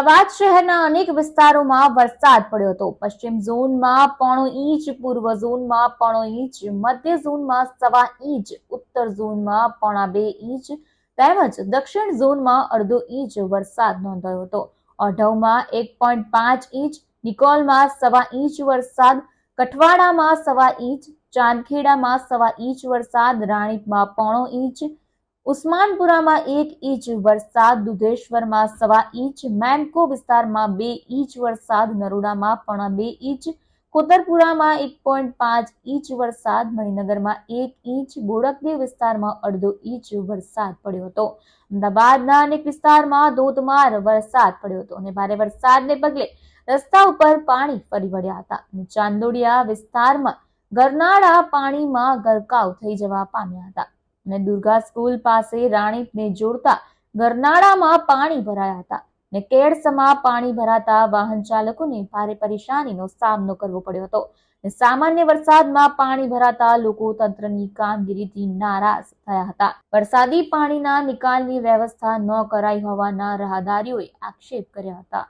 અમદાવાદ શહેરના અનેક વિસ્તારોમાં વરસાદ પડ્યો હતો. પશ્ચિમ ઝોનમાં પોણો ઇંચ, પૂર્વ ઝોનમાં પોણો ઇંચ, મધ્ય ઝોનમાં સવા ઇંચ, ઉત્તર ઝોનમાં પોણા બે ઇંચ તેમજ દક્ષિણ ઝોનમાં અડધો ઇંચ વરસાદ નોંધાયો હતો. ઓઢવમાં એક પોઈન્ટ પાંચ ઇંચ, નિકોલમાં સવા ઇંચ વરસાદ, કઠવાડામાં સવા ઇંચ, ચાંદખેડામાં સવા ઇંચ વરસાદ, રાણીપમાં પોણો ઇંચ ઉસ્માનપુરામાં એક ઇંચ વરસાદ, દુધેશ્વરમાં સવા ઇંચ મેમકો વિસ્તારમાં બે ઇંચ વરસાદ, નરોડામાં પણ બે ઇંચ, કોતરપુરામાં એક પોઈન્ટ પાંચ ઇંચ વરસાદ, મણિનગરમાં એક ઇંચ, બોડકદેવ વિસ્તારમાં અડધો ઇંચ વરસાદ પડ્યો હતો. અમદાવાદના અનેક વિસ્તારમાં ધોધમાર વરસાદ પડ્યો હતો અને ભારે વરસાદને પગલે રસ્તા ઉપર પાણી ફરી વળ્યા હતા ચાંદોડિયા વિસ્તારમાં ગરનાળા પાણીમાં ગરકાવ થઈ જવા પામ્યા હતા. અને દુર્ગા સ્કૂલ પાસે રાણીપને જોડતા ગરનાળામાં પાણી ભરાયા હતા ને કેડસમાં પાણી ભરાતા વાહન ચાલકોને ભારે પરેશાનીનો સામનો કરવો પડ્યો હતો સામાન્ય વરસાદમાં પાણી ભરાતા લોકો તંત્રની કામગીરીથી નારાજ થયા હતા. વરસાદી પાણીના નિકાલની વ્યવસ્થા ન કરાઈ હોવાના રાહદારીઓએ આક્ષેપ કર્યા હતા.